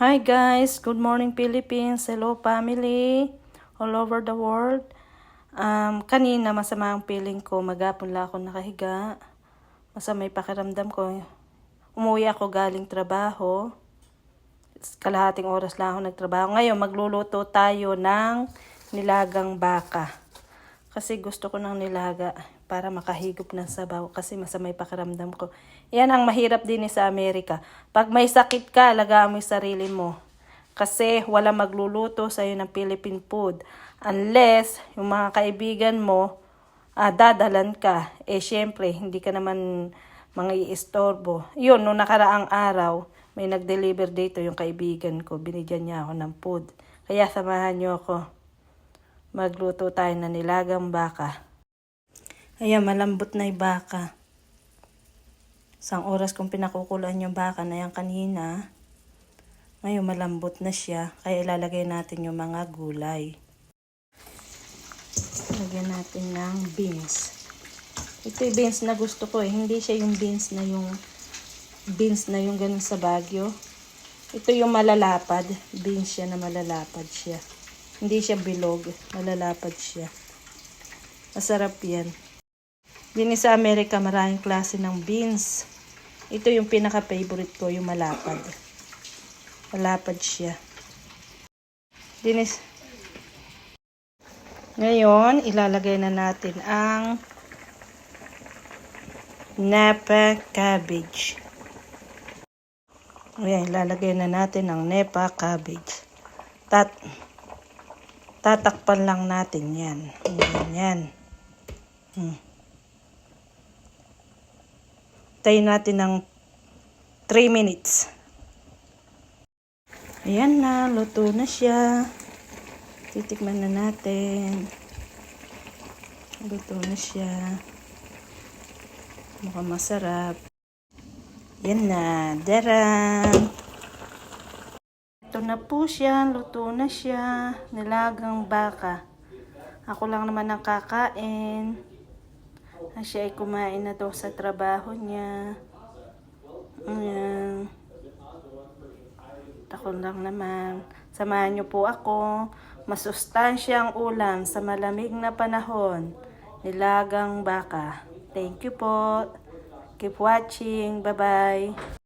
Hi guys, good morning Philippines. Hello family all over the world. Um, kanina masama ang feeling ko, magapon lang ako nakahiga. Masama yung pakiramdam ko. Umuwi ako galing trabaho. Kalahating oras lang ako nagtrabaho. Ngayon magluluto tayo ng nilagang baka. Kasi gusto ko ng nilaga para makahigop ng sabaw kasi masamay pakiramdam ko. Yan ang mahirap din sa Amerika. Pag may sakit ka, alagaan mo yung sarili mo. Kasi wala magluluto sa ng Philippine food. Unless yung mga kaibigan mo, ah, dadalan ka. Eh syempre, hindi ka naman mga iistorbo. Yun, nung nakaraang araw, may nag-deliver dito yung kaibigan ko. Binigyan niya ako ng food. Kaya samahan niyo ako. Magluto tayo ng nilagang baka. Ayan, malambot na yung baka. Isang oras kong pinakukulan yung baka na yan kanina. Ngayon malambot na siya, kaya ilalagay natin yung mga gulay. Lagyan natin ng beans. Ito yung beans na gusto ko eh. Hindi siya yung beans na yung beans na yung ganun sa Baguio. Ito yung malalapad. Beans siya na malalapad siya. Hindi siya bilog. Malalapad siya. Masarap yan. Din sa Amerika, maraming klase ng beans. Ito yung pinaka-favorite ko, yung malapad. Malapad siya. Dinis. Ngayon, ilalagay na natin ang Napa cabbage. Ayan, ilalagay na natin ang Napa cabbage. Tat tatakpan lang natin yan. Ayan, yan. Hmm. Tayin natin ng 3 minutes. Ayan na, luto na siya. Titikman na natin. Luto na siya. Mukhang masarap. Yan na, darang. Ito na po siya, luto na siya. Nilagang baka. Ako lang naman ang kakain. Ah, Siya ay kumain na daw sa trabaho niya. Ayan. Ako lang naman. Samahan niyo po ako. Masustansya ang ulam sa malamig na panahon. Nilagang baka. Thank you po. Keep watching. Bye-bye.